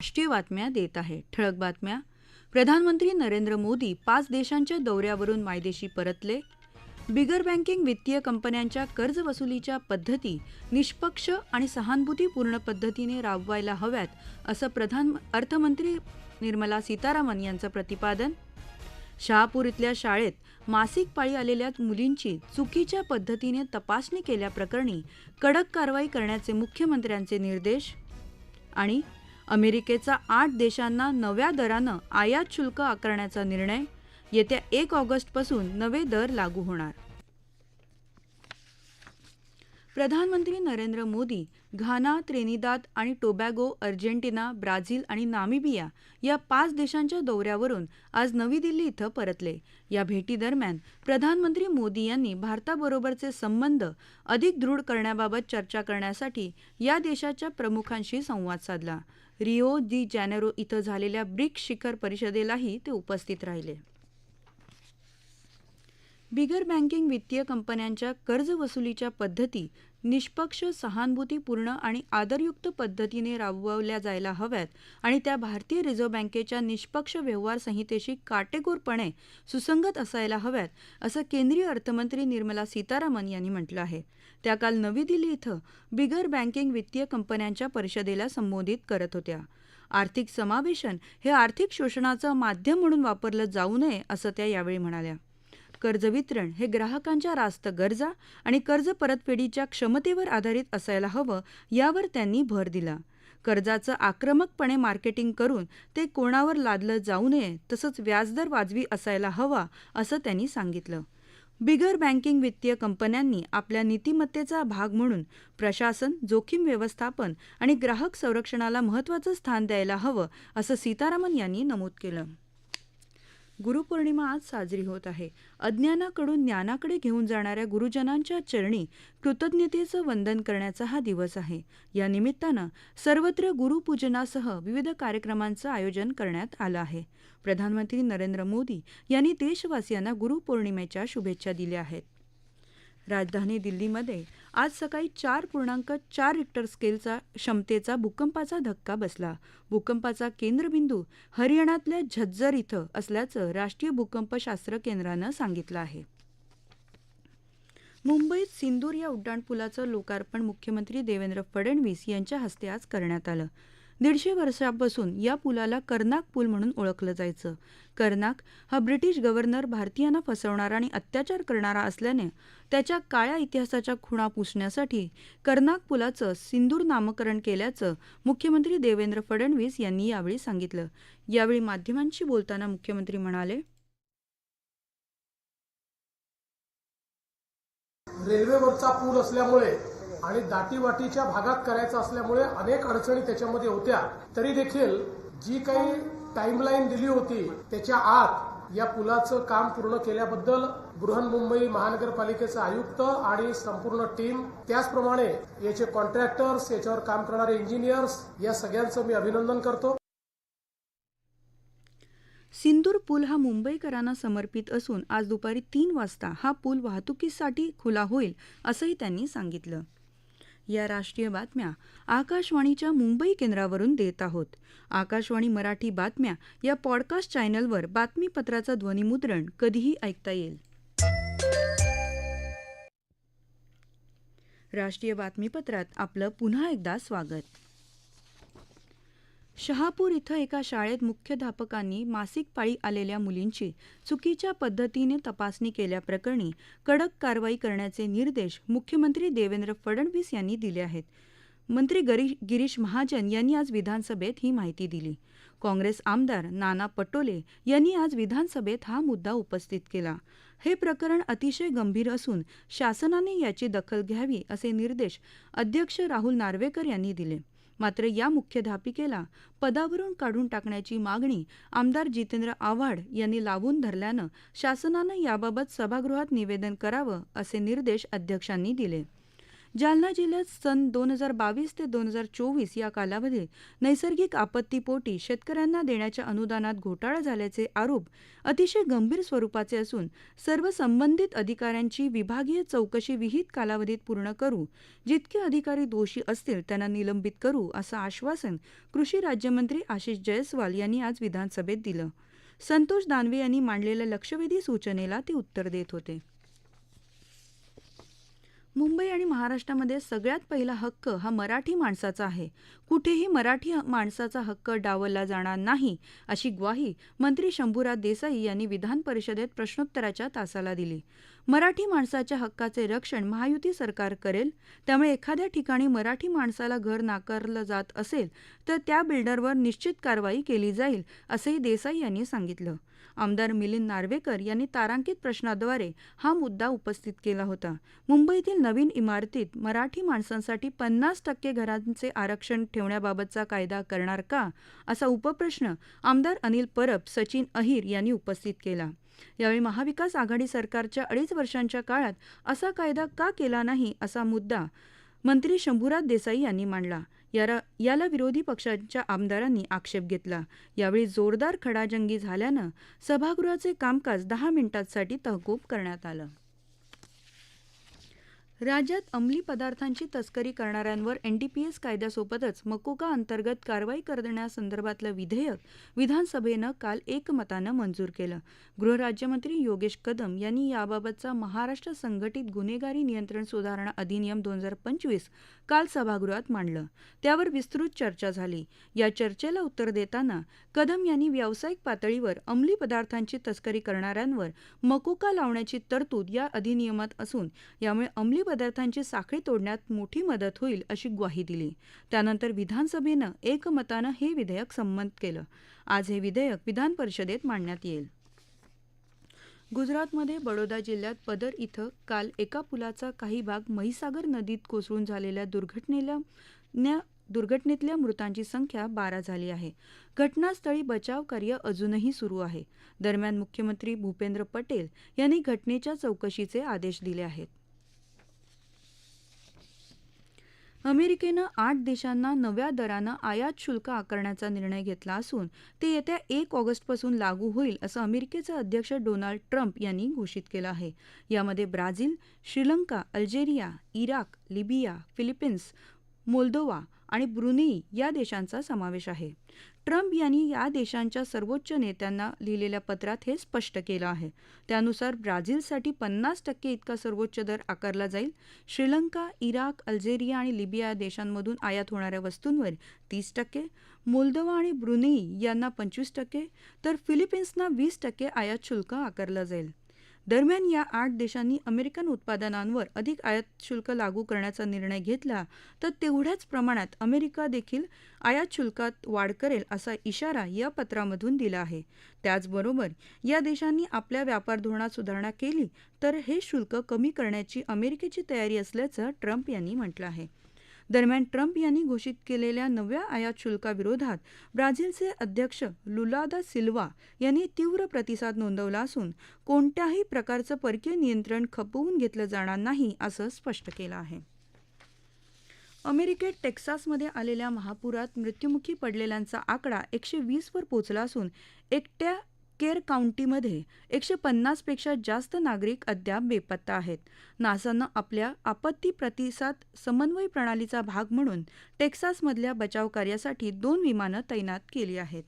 राष्ट्रीय बातम्या देत आहे. ठळक बातम्या. प्रधानमंत्री नरेंद्र मोदी पाच देशांच्या दौऱ्यावरून मायदेशी परतले. बिगर बँकिंग वित्तीय कंपन्यांच्या कर्ज वसुलीच्या पद्धती निष्पक्ष आणि सहानुभूतीपूर्ण पद्धतीने राबवायला हव्यात असं प्रधान अर्थमंत्री निर्मला सीतारामन यांचं प्रतिपादन. शहापूर इथल्या शाळेत मासिक पाळी आलेल्या मुलींची चुकीच्या पद्धतीने तपासणी केल्याप्रकरणी कडक कारवाई करण्याचे मुख्यमंत्र्यांचे निर्देश आणि अमेरिकेचा आठ देशांना नव्या दरानं आयात शुल्क आकारण्याचा निर्णय येत्या एक ऑगस्टपासून नवे दर लागू होणार. प्रधानमंत्री नरेंद्र मोदी घाना त्रेनिदाद आणि टोबॅगो अर्जेंटिना ब्राझील आणि नामिबिया या पाच देशांच्या दौऱ्यावरून आज नवी दिल्ली इथं परतले. या भेटीदरम्यान प्रधानमंत्री मोदी यांनी भारताबरोबरचे संबंध अधिक दृढ करण्याबाबत चर्चा करण्यासाठी या देशाच्या प्रमुखांशी संवाद साधला. रिओ दी जॅनेरो इथं झालेल्या ब्रिक्स शिखर परिषदेलाही ते उपस्थित राहिले. बिगर बँकिंग वित्तीय कंपन्यांच्या कर्ज वसुलीच्या पद्धती निष्पक्ष सहानुभूतीपूर्ण आणि आदरयुक्त पद्धतीने राबवल्या जायला हव्यात आणि त्या भारतीय रिझर्व्ह बँकेच्या निष्पक्ष व्यवहार संहितेशी काटेकोरपणे सुसंगत असायला हव्यात असं केंद्रीय अर्थमंत्री निर्मला सीतारामन यांनी म्हटलं आहे. त्या काल नवी दिल्ली इथं बिगर बँकिंग वित्तीय कंपन्यांच्या परिषदेला संबोधित करत होत्या. आर्थिक समावेशन हे आर्थिक शोषणाचं माध्यम म्हणून वापरलं जाऊ नये असं त्या यावेळी म्हणाल्या. कर्ज वितरण हे ग्राहकांच्या रास्त गरजा आणि कर्ज परतफेडीच्या क्षमतेवर आधारित असायला हवं यावर त्यांनी भर दिला. कर्जाचं आक्रमकपणे मार्केटिंग करून ते कोणावर लादलं जाऊ नये तसंच व्याजदर वाजवी असायला हवा असं त्यांनी सांगितलं. बिगर बँकिंग वित्तीय कंपन्यांनी आपल्या नीतिमत्तेचा भाग म्हणून प्रशासन जोखीम व्यवस्थापन आणि ग्राहक संरक्षणाला महत्त्वाचं स्थान द्यायला हवं असं सीतारामन यांनी नमूद केलं. गुरुपौर्णिमा आज साजरी होत आहे. अज्ञानाकडून ज्ञानाकडे घेऊन जाणाऱ्या गुरुजनांच्या चरणी कृतज्ञतेचं वंदन करण्याचा हा दिवस आहे. या निमित्तानं सर्वत्र गुरुपूजनासह विविध कार्यक्रमांचं आयोजन करण्यात आलं आहे. प्रधानमंत्री नरेंद्र मोदी यांनी देशवासियांना गुरुपौर्णिमेच्या शुभेच्छा दिल्या आहेत. राजधानी दिल्लीमध्ये आज सकाळी चार पूर्णांक चार रिक्टर स्केलचा क्षमतेचा भूकंपाचा धक्का बसला. भूकंपाचा केंद्रबिंदू हरियाणातल्या झज्जर इथं असल्याचं राष्ट्रीय भूकंपशास्त्र केंद्रानं सांगितलं आहे. मुंबईत सिंदूर या उड्डाणपुलाचं लोकार्पण मुख्यमंत्री देवेंद्र फडणवीस यांच्या हस्ते आज करण्यात आलं. दीडशे वर्षापासून या पुलाला कर्नाक पूल म्हणून ओळखलं जायचं. कर्नाक हा ब्रिटिश गव्हर्नर भारतीयांना फसवणारा आणि अत्याचार करणारा असल्याने त्याच्या काळ्या इतिहासाच्या खुणा पुसण्यासाठी कर्नाक पुलाचं सिंदूर नामकरण केल्याचं मुख्यमंत्री देवेंद्र फडणवीस यांनी यावेळी सांगितलं. यावेळी माध्यमांशी बोलताना मुख्यमंत्री म्हणाले रेल्वेवरचा पूल असल्यामुळे आणि दाटीवाटीच्या भागात करायचा असल्यामुळे अनेक अडचणी त्याच्यामध्ये होत्या. तरी देखील जी काही टाईमलाईन दिली होती त्याच्या आत या पुलाचं काम पूर्ण केल्याबद्दल बृहन्मुंबई महानगरपालिकेचे आयुक्त आणि संपूर्ण टीम त्याचप्रमाणे याचे कॉन्ट्रॅक्टर्स याच्यावर काम करणारे इंजिनियर्स या सगळ्यांचं मी अभिनंदन करतो. सिंदूर पूल हा मुंबईकरांना समर्पित असून आज दुपारी तीन वाजता हा पूल वाहतुकीसाठी खुला होईल असंही त्यांनी सांगितलं. या राष्ट्रीय बातम्या आकाशवाणीच्या मुंबई केंद्रावरून देत आहोत. आकाशवाणी मराठी बातम्या या पॉडकास्ट चॅनलवर बातमीपत्राचं ध्वनिमुद्रण कधीही ऐकता येईल. राष्ट्रीय बातमीपत्रात आपलं पुन्हा एकदा स्वागत. शहापूर इथं एका शाळेत मुख्याध्यापकांनी मासिक पाळी आलेल्या मुलींची चुकीच्या पद्धतीने तपासणी केल्याप्रकरणी कडक कारवाई करण्याचे निर्देश मुख्यमंत्री देवेंद्र फडणवीस यांनी दिले आहेत. मंत्री गरी गिरीश महाजन यांनी आज विधानसभेत ही माहिती दिली. काँग्रेस आमदार नाना पटोले यांनी आज विधानसभेत हा मुद्दा उपस्थित केला. हे प्रकरण अतिशय गंभीर असून शासनाने याची दखल घ्यावी असे निर्देश अध्यक्ष राहुल नार्वेकर यांनी दिले. मात्र या मुख्याध्यापिकेला पदावरून काढून टाकण्याची मागणी आमदार जितेंद्र आव्हाड यांनी लावून धरल्यानं शासनानं याबाबत सभागृहात निवेदन करावं असे निर्देश अध्यक्षांनी दिले. जालना जिल्ह्यात सन दोन हजार बावीस ते दोन हजार चोवीस या कालावधीत नैसर्गिक आपत्तीपोटी शेतकऱ्यांना देण्याच्या अनुदानात घोटाळा झाल्याचे आरोप अतिशय गंभीर स्वरूपाचे असून सर्व संबंधित अधिकाऱ्यांची विभागीय चौकशी विहित कालावधीत पूर्ण करू जितके अधिकारी दोषी असतील त्यांना निलंबित करू असं आश्वासन कृषी राज्यमंत्री आशिष जयस्वाल यांनी आज विधानसभेत दिलं. संतोष दानवे यांनी मांडलेल्या लक्षवेधी सूचनेला ते उत्तर देत होते. मुंबई आणि महाराष्ट्रामध्ये सगळ्यात पहिला हक्क हा मराठी माणसाचा आहे. कुठेही मराठी माणसाचा हक्क डावलला जाणार नाही अशी ग्वाही मंत्री शंभूराज देसाई यांनी विधान परिषदेत प्रश्नोत्तराच्या तासाला दिली. मराठी माणसाच्या हक्काचे रक्षण महायुती सरकार करेल त्यामुळे एखाद्या ठिकाणी मराठी माणसाला घर नाकारलं जात असेल तर त्या बिल्डरवर निश्चित कारवाई केली जाईल असंही देसाई यांनी सांगितलं. आमदार मिलिंद नार्वेकर यांनी तारांकित प्रश्नाद्वारे हा मुद्दा उपस्थित केला होता. मुंबईतील नवीन इमारतीत मराठी माणसांसाठी पन्नास टक्के घरांचे आरक्षण ठेवण्याबाबतचा कायदा करणार का? असा उपप्रश्न आमदार अनिल परब सचिन अहिर यांनी उपस्थित केला. यावेळी महाविकास आघाडी सरकारच्या अडीच वर्षांच्या काळात असा कायदा का केला नाही असा मुद्दा मंत्री शंभूराज देसाई यांनी मांडला. याला याला विरोधी पक्षांच्या आमदारांनी आक्षेप घेतला. यावेळी जोरदार खडाजंगी झाल्यानं सभागृहाचे कामकाज दहा मिनिटांसाठी तहकूब करण्यात आलं. राज्यात अंमली पदार्थांची तस्करी करणाऱ्यांवर एनडीपीएस कायद्यासोबतच मकोका अंतर्गत कारवाई करण्यासंदर्भातलं विधेयक विधानसभेनं काल एकमतानं मंजूर केलं. गृहराज्यमंत्री योगेश कदम यांनी याबाबतचा महाराष्ट्र संघटित गुन्हेगारी नियंत्रण सुधारणा अधिनियम दोन हजार पंचवीस काल सभागृहात मांडलं. त्यावर विस्तृत चर्चा झाली. या चर्चेला उत्तर देताना कदम यांनी व्यावसायिक पातळीवर अंमली पदार्थांची तस्करी करणाऱ्यांवर मकोका लावण्याची तरतूद या अधिनियमात असून यामुळे अंमली पदार्थांची साखळी तोडण्यात मोठी मदत होईल अशी ग्वाही दिली. त्यानंतर विधानसभेनं एकमतानं हे विधेयक संमत केलं. आज हे विधेयक विधान परिषदेत मांडण्यात येईल. गुजरातमध्ये बडोदा जिल्ह्यात पदर इथं काल एका पुलाचा काही भाग म्हैसागर नदीत कोसळून झालेल्या दुर्घटनेला न्या- दुर्घटनेतल्या मृतांची संख्या बारा झाली आहे. घटनास्थळी बचाव कार्य अजूनही सुरू आहे. दरम्यान मुख्यमंत्री भूपेंद्र पटेल यांनी घटनेच्या चौकशीचे आदेश दिले आहेत. अमेरिकेनं आठ देशांना नव्या दरानं आयात शुल्क आकारण्याचा निर्णय घेतला असून ते येत्या एक ऑगस्टपासून लागू होईल असं अमेरिकेचे अध्यक्ष डोनाल्ड ट्रम्प यांनी घोषित केलं आहे. यामध्ये Brazil Sri Lanka Algeria Iraq Libya Philippines Moldova आणि ब्रुनेई या देशांचा समावेश आहे. ट्रम्प यांनी या देशांच्या सर्वोच्च नेत्यांना लिहिलेल्या पत्रात हे स्पष्ट केलं आहे. त्यानुसार ब्राझीलसाठी पन्नास टक्के इतका सर्वोच्च दर आकारला जाईल. श्रीलंका इराक अल्जेरिया आणि लिबिया या देशांमधून आयात होणाऱ्या वस्तूंवर तीस टक्के मोल्दोवा आणि ब्रुनेई यांना पंचवीस टक्के तर फिलिपिन्सना वीस टक्के आयात शुल्क आकारलं जाईल. दरम्यान या आठ देशांनी अमेरिकन उत्पादनांवर अधिक आयात शुल्क लागू करण्याचा निर्णय घेतला तर तेवढ्याच प्रमाणात अमेरिका देखील आयात शुल्कात वाढ करेल असा इशारा या पत्रामधून दिला आहे. त्याचबरोबर या देशांनी आपल्या व्यापार धोरणात सुधारणा केली तर हे शुल्क कमी करण्याची अमेरिकेची तयारी असल्याचं ट्रम्प यांनी म्हटलं आहे. दरम्यान ट्रम्प यांनी घोषित केलेल्या नव्या आयात शुल्काविरोधात ब्राझीलचे अध्यक्ष लुलादा सिल्वा यांनी तीव्र प्रतिसाद नोंदवला असून कोणत्याही प्रकारचं परकीय नियंत्रण खपवून घेतलं जाणार नाही असं स्पष्ट केलं आहे. अमेरिकेत टेक्सासमध्ये आलेल्या महापुरात मृत्युमुखी पडलेल्यांचा आकडा एकशे वीसवर पोचला असून एकट्या केर काउंटीमध्ये एकशे पन्नासपेक्षा जास्त नागरिक अद्याप बेपत्ता आहेत. नासानं आपल्या आपत्ती प्रतिसाद समन्वय प्रणालीचा भाग म्हणून टेक्सासमधल्या बचाव कार्यासाठी दोन विमानं तैनात केली आहेत.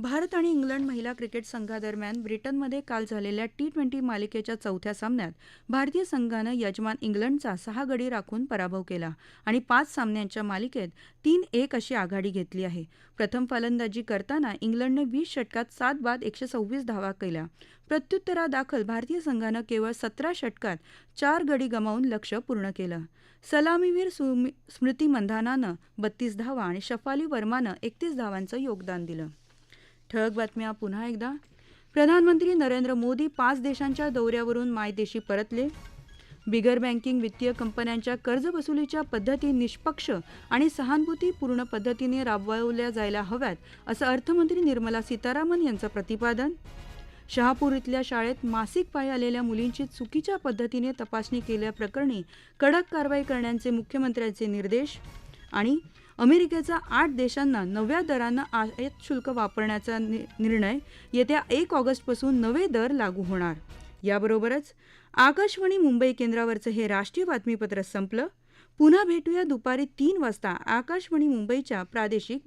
भारत आणि इंग्लंड महिला क्रिकेट संघादरम्यान ब्रिटनमध्ये काल झालेल्या टी ट्वेंटी मालिकेच्या चौथ्या सामन्यात भारतीय संघानं यजमान इंग्लंडचा सहा गडी राखून पराभव केला आणि पाच सामन्यांच्या मालिकेत तीन एक अशी आघाडी घेतली आहे. प्रथम फलंदाजी करताना इंग्लंडने वीस षटकात सात बाद एकशे सव्वीस धावा केल्या. प्रत्युत्तरादाखल भारतीय संघानं केवळ सतरा षटकात चार गडी गमावून लक्ष पूर्ण केलं. सलामीवीर स्मृती मंधानानं बत्तीस धावा आणि शफाली वर्मानं एकतीस धावांचं योगदान दिलं. ठळक बातम्या पुन्हा एकदा. प्रधानमंत्री नरेंद्र मोदी पाच देशांच्या दौऱ्यावरून मायदेशी परतले. बिगर बँकिंग वित्तीय कंपन्यांच्या कर्जवसुलीच्या पद्धती निष्पक्ष आणि सहानुभूतीपूर्ण पद्धतीने राबवल्या जायला हव्यात असं अर्थमंत्री निर्मला सीतारामन यांचं प्रतिपादन. शहापूर इथल्या शाळेत मासिक पाळी आलेल्या मुलींची चुकीच्या पद्धतीने तपासणी केल्याप्रकरणी कडक कारवाई करण्याचे मुख्यमंत्र्यांचे निर्देश आणि अमेरिकेचा आठ देशांना नव्या दरानं आयात शुल्क वापरण्याचा नि- निर्णय येत्या एक ऑगस्टपासून नवे दर लागू होणार. याबरोबरच आकाशवाणी मुंबई केंद्रावरचं हे राष्ट्रीय बातमीपत्र संपलं. पुन्हा भेटूया दुपारी तीन वाजता आकाशवाणी मुंबईच्या प्रादेशिक बातम्या